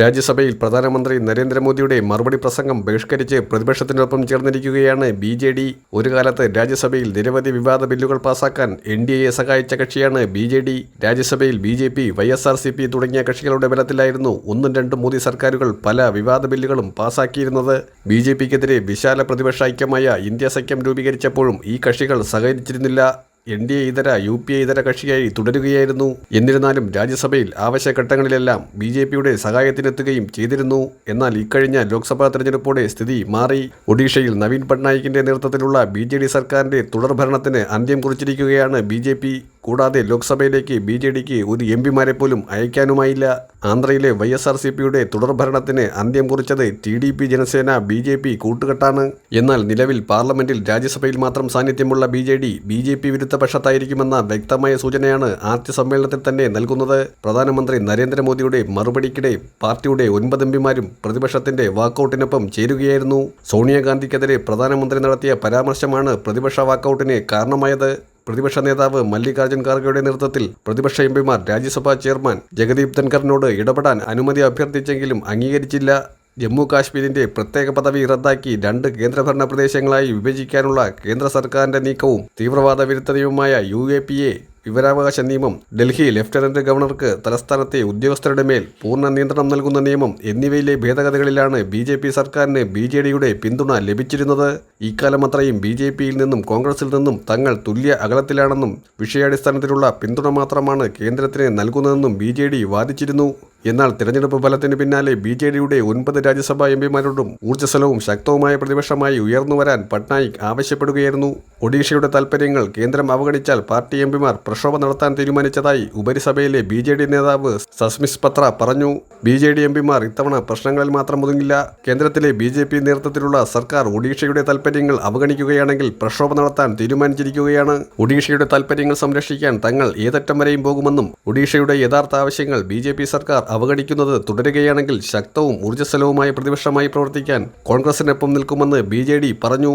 രാജ്യസഭയിൽ പ്രധാനമന്ത്രി നരേന്ദ്രമോദിയുടെ മറുപടി പ്രസംഗം ബഹിഷ്കരിച്ച് പ്രതിപക്ഷത്തിനൊപ്പം ചേർന്നിരിക്കുകയാണ് ബി ജെ ഡി. ഒരു കാലത്ത് രാജ്യസഭയിൽ നിരവധി വിവാദ ബില്ലുകൾ പാസാക്കാൻ എൻ ഡി എയെ സഹായിച്ച കക്ഷിയാണ് ബി ജെ ഡി. രാജ്യസഭയിൽ B J P Y S R C P തുടങ്ങിയ കക്ഷികളുടെ ബലത്തിലായിരുന്നു ഒന്നും രണ്ടും മോദി സർക്കാരുകൾ പല വിവാദ ബില്ലുകളും പാസാക്കിയിരുന്നത്. ബി ജെ പിക്കെതിരെ വിശാല പ്രതിപക്ഷ ഐക്യമായ ഇന്ത്യ സഖ്യം രൂപീകരിച്ചപ്പോഴും ഈ കക്ഷികൾ സഹകരിച്ചിരുന്നില്ല. എൻ ഡി എ ഇതര യു പി എ ഇതര കക്ഷിയായി തുടരുകയായിരുന്നു. എന്നിരുന്നാലും രാജ്യസഭയിൽ ആവശ്യഘട്ടങ്ങളിലെല്ലാം ബി ജെ പിയുടെ സഹായത്തിനെത്തുകയും ചെയ്തിരുന്നു. എന്നാൽ ഇക്കഴിഞ്ഞ ലോക്സഭാ തെരഞ്ഞെടുപ്പോടെ സ്ഥിതി മാറി. ഒഡീഷയിൽ നവീൻ പട്നായിക്കിന്റെ നേതൃത്വത്തിലുള്ള ബി ജെ ഡി സർക്കാരിന്റെ തുടർഭരണത്തിന് അന്ത്യം കുറിച്ചിരിക്കുകയാണ് ബി ജെ പി. കൂടാതെ ലോക്സഭയിലേക്ക് ബി ജെ ഡിക്ക് ഒരു എം പിമാരെ പോലും അയക്കാനുമായില്ല. ആന്ധ്രയിലെ വൈ എസ് ആർ സി പിയുടെ തുടർഭരണത്തിന് അന്ത്യം കുറിച്ചത് T D P Janasena B J P കൂട്ടുകെട്ടാണ്. എന്നാൽ നിലവിൽ പാർലമെന്റിൽ രാജ്യസഭയിൽ മാത്രം സാന്നിധ്യമുള്ള B J D B J P വിരുദ്ധ പക്ഷത്തായിരിക്കുമെന്ന വ്യക്തമായ സൂചനയാണ് ആദ്യ സമ്മേളനത്തിൽ തന്നെ നൽകുന്നത്. പ്രധാനമന്ത്രി നരേന്ദ്രമോദിയുടെ മറുപടിക്കിടെ പാർട്ടിയുടെ ഒൻപത് എംപിമാരും പ്രതിപക്ഷത്തിന്റെ വാക്കൌട്ടിനൊപ്പം ചേരുകയായിരുന്നു. സോണിയാഗാന്ധിക്കെതിരെ പ്രധാനമന്ത്രി നടത്തിയ പരാമർശമാണ് പ്രതിപക്ഷ വാക്കൌട്ടിന് കാരണമായത്. പ്രതിപക്ഷ നേതാവ് മല്ലികാർജുൻ ഖാർഗെയുടെ നേതൃത്വത്തിൽ പ്രതിപക്ഷ എംപിമാർ രാജ്യസഭാ ചെയർമാൻ ജഗദീപ് ധൻഖറിനോട് ഇടപെടാൻ അനുമതി അഭ്യർത്ഥിച്ചെങ്കിലും അംഗീകരിച്ചില്ല. ജമ്മു കാശ്മീരിന്റെ പ്രത്യേക പദവി റദ്ദാക്കി രണ്ട് കേന്ദ്രഭരണ പ്രദേശങ്ങളായി വിഭജിക്കാനുള്ള കേന്ദ്ര സർക്കാരിന്റെ നീക്കവും തീവ്രവാദ വിരുദ്ധ നിയമമായ യു എ പി എ വിവരാവകാശ നിയമം ഡൽഹി ലഫ്റ്റനന്റ് ഗവർണർക്ക് തലസ്ഥാനത്തെ ഉദ്യോഗസ്ഥരുടെ മേൽ പൂർണ നിയന്ത്രണം നൽകുന്ന നിയമം എന്നിവയിലെ ഭേദഗതികളിലാണ് ബി ജെ പി സർക്കാരിന് ബി ജെ ഡിയുടെ പിന്തുണ ലഭിച്ചിരുന്നത്. ഇക്കാലം അത്രയും ബി ജെ പിയിൽ നിന്നും കോൺഗ്രസിൽ നിന്നും തങ്ങൾ തുല്യ അകലത്തിലാണെന്നും വിഷയാടിസ്ഥാനത്തിലുള്ള പിന്തുണ മാത്രമാണ് കേന്ദ്രത്തിന് നൽകുന്നതെന്നും ബി ജെ ഡി വാദിച്ചിരുന്നു. എന്നാൽ തിരഞ്ഞെടുപ്പ് ഫലത്തിന് പിന്നാലെ ബി ജെ ഡിയുടെ ഒൻപത് രാജ്യസഭാ എം പിമാരോടും ഊർജസ്വലവും ശക്തവുമായ പ്രതിപക്ഷമായി ഉയർന്നുവരാൻ പട്നായിക് ആവശ്യപ്പെടുകയായിരുന്നു. ഒഡീഷയുടെ താൽപ്പര്യങ്ങൾ കേന്ദ്രം അവഗണിച്ചാൽ പാർട്ടി എം പിമാർ പ്രക്ഷോഭം നടത്താൻ തീരുമാനിച്ചതായി ഉപരിസഭയിലെ ബി ജെ ഡി നേതാവ് സസ്മിസ് പത്ര പറഞ്ഞു. ബി ജെ ഡി എം പിമാർ ഇത്തവണ പ്രശ്നങ്ങളിൽ മാത്രം ഒതുങ്ങില്ല. കേന്ദ്രത്തിലെ ബി ജെ പി നേതൃത്വത്തിലുള്ള സർക്കാർ ഒഡീഷയുടെ താൽപ്പര്യങ്ങൾ അവഗണിക്കുകയാണെങ്കിൽ പ്രക്ഷോഭം നടത്താൻ തീരുമാനിച്ചിരിക്കുകയാണ്. ഒഡീഷയുടെ താൽപ്പര്യങ്ങൾ സംരക്ഷിക്കാൻ തങ്ങൾ ഏതറ്റം വരെയും പോകുമെന്നും ഒഡീഷയുടെ യഥാർത്ഥ ആവശ്യങ്ങൾ ബി ജെ പി സർക്കാർ അവഗണിക്കുന്നത് തുടരുകയാണെങ്കിൽ ശക്തവും ഊർജസ്വലവുമായ പ്രതിപക്ഷമായി പ്രവർത്തിക്കാൻ കോൺഗ്രസിനൊപ്പം നിൽക്കുമെന്ന് ബി പറഞ്ഞു.